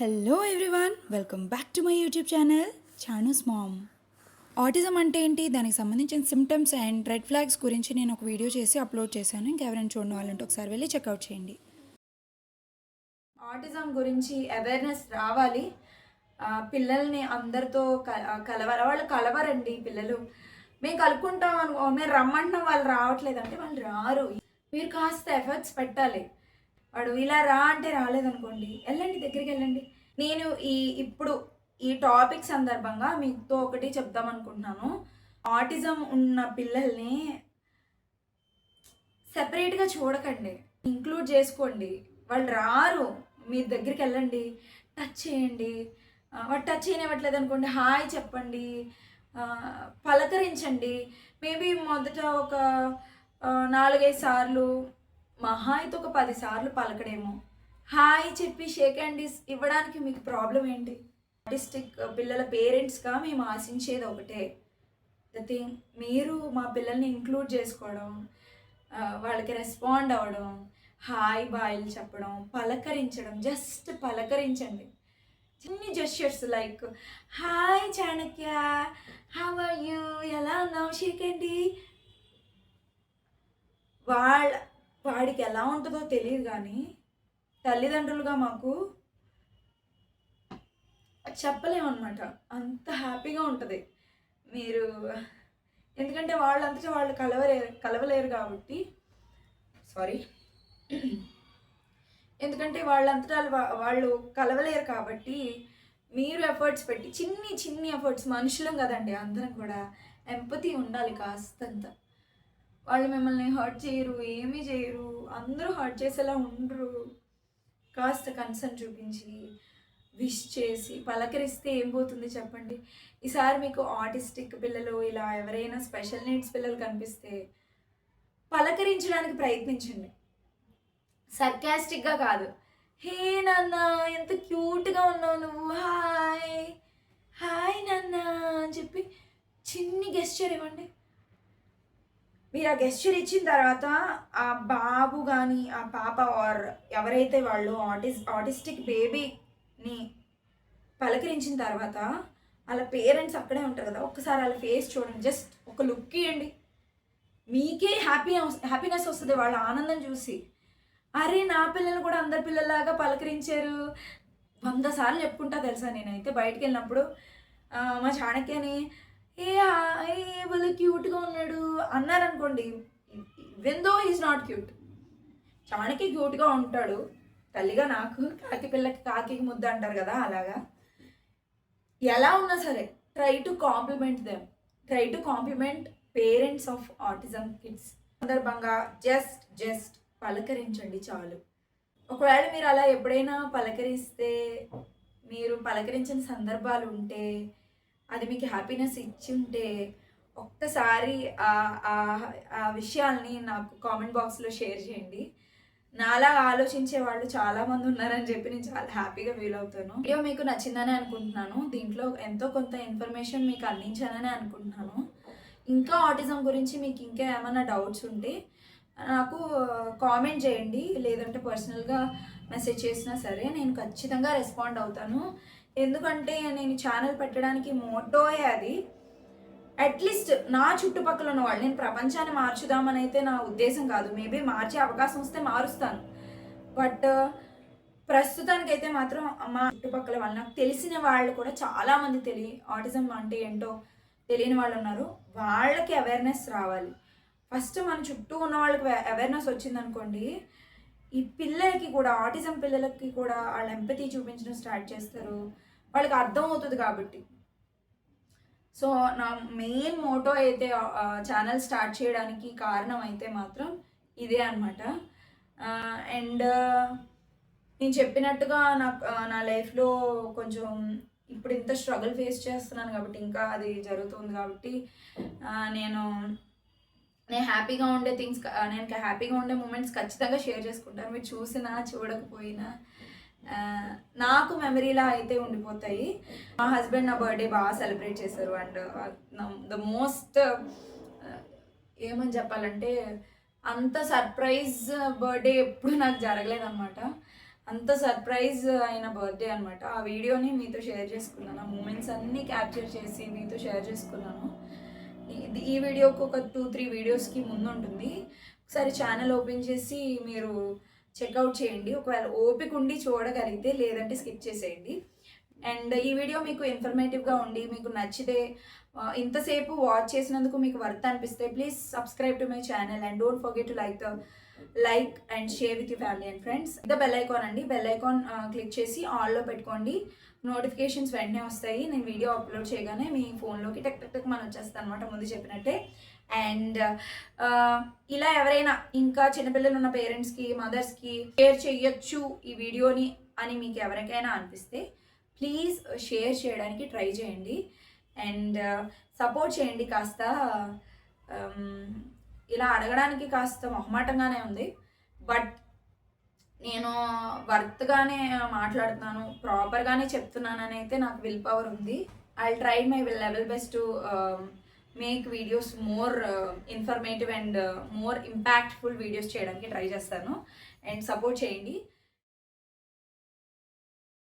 Hello everyone welcome back to my YouTube channel Chanu's mom autism అంటే ఏంటి? దానికి సంబంధించిన సిమ్టమ్స్ అండ్ రెడ్ ఫ్లాగ్స్ గురించి నేను ఒక వీడియో చేసి అప్లోడ్ చేశాను. ఇంకెవరైనా చూడని వాళ్ళంటే ఒకసారి వెళ్ళి చెక్అవుట్ చేయండి. ఆటిజం గురించి అవేర్నెస్ రావాలి. పిల్లల్ని అందరితో క- కలవాలి వాళ్ళు కలవరండి పిల్లలు. మేము కలుపుకుంటాం అనుకో మేము రమ్మంటున్నాం వాళ్ళు రావట్లేదంటే వాళ్ళు రారు. మీరు కాస్త ఎఫర్ట్స్ పెట్టాలి. వాడు ఇలా రా అంటే రాలేదనుకోండి. వెళ్ళండి దగ్గరికి వెళ్ళండి. నేను ఈ ఇప్పుడు ఈ టాపిక్ సందర్భంగా మీతో ఒకటి చెప్దాం అనుకుంటున్నాను. ఆటిజం ఉన్న పిల్లల్ని సెపరేట్గా చూడకండి. ఇంక్లూడ్ చేసుకోండి. వాళ్ళు రారు. మీ దగ్గరికి వెళ్ళండి. టచ్ చేయండి. వాడు టచ్ చేయనివ్వట్లేదు అనుకోండి హాయ్ చెప్పండి. పలకరించండి. మేబీ మొదట ఒక నాలుగైదు సార్లు మహా అయితే ఒక పదిసార్లు పలకడేమో. హాయ్ చెప్పి షేక్ హ్యాండీస్ ఇవ్వడానికి మీకు ప్రాబ్లం ఏంటి? ఆర్టిస్టిక్ పిల్లల పేరెంట్స్గా మేము ఆశించేది ఒకటే. ద థింగ్ మీరు మా పిల్లల్ని ఇంక్లూడ్ చేసుకోవడం వాళ్ళకి రెస్పాండ్ అవ్వడం హాయ్ బాయ్లు చెప్పడం పలకరించడం జస్ట్ పలకరించండి. చిన్ని gestures like hi Chanakya how are you? ఎలా ఉన్నావు షేకండి వాళ్ళ వాడికి ఎలా ఉంటుందో తెలియదు కానీ తల్లిదండ్రులుగా మాకు చెప్పలేమన్నమాట. అంత హ్యాపీగా ఉంటుంది. మీరు ఎందుకంటే వాళ్ళంతటా వాళ్ళు కలవలేరు కలవలేరు కాబట్టి. సారీ ఎందుకంటే వాళ్ళంతటా వాళ్ళు కలవలేరు కాబట్టి మీరు ఎఫర్ట్స్ పెట్టి చిన్ని చిన్ని ఎఫర్ట్స్ మనుషులం కదండి. అందరం కూడా ఎంపతి ఉండాలి కాస్తంత. వాళ్ళు మిమ్మల్ని హర్ట్ చేయరు ఏమీ చేయరు. అందరూ హర్ట్ చేసేలా ఉండరు. కాస్త కన్సర్న్ చూపించి విష్ చేసి పలకరిస్తే ఏం పోతుంది చెప్పండి? ఈసారి మీకు ఆటిస్టిక్ పిల్లలు ఇలా ఎవరైనా స్పెషల్ నీడ్స్ పిల్లలు కనిపిస్తే పలకరించడానికి ప్రయత్నించండి. సర్కాస్టిక్గా కాదు. హే నాన్న ఎంత క్యూట్గా ఉన్నావు నువ్వు. హాయ్ హాయ్ నాన్న అని చెప్పి చిన్ని గెస్చర్ ఇవ్వండి. మీరు ఆ గెస్చర్ ఇచ్చిన తర్వాత ఆ బాబు కానీ ఆ పాప ఆర్ ఎవరైతే వాళ్ళు ఆటిస్ ఆటిస్టిక్ బేబీని పలకరించిన తర్వాత వాళ్ళ పేరెంట్స్ అక్కడే ఉంటారు కదా ఒక్కసారి వాళ్ళ ఫేస్ చూడండి జస్ట్ ఒక లుక్ ఇవ్వండి మీకే హ్యాపీ హ్యాపీనెస్ వస్తుంది వాళ్ళ ఆనందం చూసి. అరే నా పిల్లలు కూడా అందరి పిల్లల్లాగా పలకరించారు. వంద సార్లు చెప్పుకుంటా తెలుసా నేనైతే బయటికి వెళ్ళినప్పుడు. మా చాణక్యని ఏ ఏ వాళ్ళు క్యూట్గా ఉన్నాడు అన్నారనుకోండి విందో ఈజ్ నాట్ క్యూట్ చాణక్య క్యూట్గా ఉంటాడు తల్లిగా నాకు కాకి పిల్లకి కాకి ముద్ద అంటారు కదా అలాగా ఎలా ఉన్నా సరే try to compliment them try to compliment parents of autism kids సందర్భంగా జస్ట్ జస్ట్ పలకరించండి చాలు. ఒకవేళ మీరు అలా ఎప్పుడైనా పలకరిస్తే మీరు పలకరించిన సందర్భాలు ఉంటే అది మీకు హ్యాపీనెస్ ఇచ్చి ఉంటే ఒక్కసారి ఆ- ఆ- విషయాల్ని నాకు కామెంట్ బాక్స్లో షేర్ చేయండి. నాలా ఆలోచించే వాళ్ళు చాలా మంది ఉన్నారని చెప్పి నేను చాలా హ్యాపీగా ఫీల్ అవుతాను. వీడియో మీకు నచ్చిందని అనుకుంటున్నాను. దీంట్లో ఎంతో కొంత ఇన్ఫర్మేషన్ మీకు అందించానని అనుకుంటున్నాను. ఇంకా ఆటిజం గురించి మీకు ఇంకా ఏమైనా డౌట్స్ ఉంటే నాకు కామెంట్ చేయండి. లేదంటే పర్సనల్గా మెసేజ్ చేసినా సరే నేను ఖచ్చితంగా రెస్పాండ్ అవుతాను. ఎందుకంటే నేను ఛానల్ పెట్టడానికి మోటోయే అది. అట్లీస్ట్ నా చుట్టుపక్కల ఉన్న వాళ్ళు నేను ప్రపంచాన్ని మార్చుదామని అయితే నా ఉద్దేశం కాదు. మేబీ మార్చే అవకాశం వస్తే మారుస్తాను. బట్ ప్రస్తుతానికైతే మాత్రం మా చుట్టుపక్కల వాళ్ళు నాకు తెలిసిన వాళ్ళు కూడా చాలామంది తెలియ ఆటిజం అంటే ఏంటో తెలియని వాళ్ళు ఉన్నారు. వాళ్ళకి అవేర్నెస్ రావాలి. ఫస్ట్ మన చుట్టూ ఉన్న వాళ్ళకి అవేర్నెస్ వచ్చిందనుకోండి ఈ పిల్లలకి కూడా ఆటిజం పిల్లలకి కూడా వాళ్ళు ఎంపతి చూపించడం స్టార్ట్ చేస్తారు. వాళ్ళకి అర్థం అవుతుంది కాబట్టి. సో నా మెయిన్ మోటో అయితే ఛానల్ స్టార్ట్ చేయడానికి కారణం అయితే మాత్రం ఇదే అనమాట అండ్ నేను చెప్పినట్టుగా నాకు నా లైఫ్లో కొంచెం ఇప్పుడు ఇంత స్ట్రగుల్ ఫేస్ చేస్తున్నాను కాబట్టి ఇంకా అది జరుగుతుంది కాబట్టి నేను నేను హ్యాపీగా ఉండే థింగ్స్ నేను హ్యాపీగా ఉండే మూమెంట్స్ ఖచ్చితంగా షేర్ చేసుకుంటాను. మీరు చూసినా చూడకపోయినా. నాకు మెమరీలా అయితే ఉండిపోతాయి. మా హస్బెండ్ నా బర్త్డే బాగా సెలబ్రేట్ చేశారు అండ్ ద మోస్ట్ ఏమని చెప్పాలంటే అంత సర్ప్రైజ్ బర్త్డే ఎప్పుడు నాకు జరగలేదన్నమాట. అంత సర్ప్రైజ్ అయిన బర్త్డే అనమాట ఆ వీడియోని మీతో షేర్ చేసుకున్నాను. ఆ మూమెంట్స్ అన్నీ క్యాప్చర్ చేసి మీతో షేర్ చేసుకున్నాను. ఇది ఈ వీడియోకి ఒక టూ త్రీ వీడియోస్కి ముందు ఉంటుంది ఒకసారి ఛానల్ ఓపెన్ చేసి మీరు చెక్అవుట్ చేయండి. ఒకవేళ ఓపిక ఉండి చూడగలిగితే లేదంటే స్కిప్ చేసేయండి. అండ్ ఈ వీడియో మీకు ఇన్ఫర్మేటివ్గా ఉండి మీకు నచ్చితే ఇంతసేపు వాచ్ చేసినందుకు మీకు వర్త్ అనిపిస్తే please subscribe to my channel and don't forget to like the like and share with you family and friends. The bell icon అండి. బెల్ ఐకాన్ క్లిక్ చేసి ఆన్లో పెట్టుకోండి. నోటిఫికేషన్స్ వెంటనే వస్తాయి. నేను వీడియో అప్లోడ్ చేయగానే మీ ఫోన్లోకి టక్ టక్ టక్ మనం వచ్చేస్తాను అనమాట ముందు చెప్పినట్టే. అండ్ ఇలా ఎవరైనా ఇంకా చిన్నపిల్లలు ఉన్న పేరెంట్స్కి మదర్స్కి షేర్ చేయొచ్చు ఈ వీడియోని అని మీకు ఎవరికైనా అనిపిస్తే ప్లీజ్ షేర్ చేయడానికి ట్రై చేయండి. అండ్ సపోర్ట్ చేయండి కాస్త. ఇలా అడగడానికి కాస్త మొహమాటంగానే ఉంది. బట్ నేను వర్త్గానే మాట్లాడుతున్నాను ప్రాపర్గానే చెప్తున్నానని అయితే నాకు విల్ పవర్ ఉంది. I try my will level best to make videos more informative and more impactful videos చేయడానికి ట్రై చేస్తాను. అండ్ సపోర్ట్ చేయండి.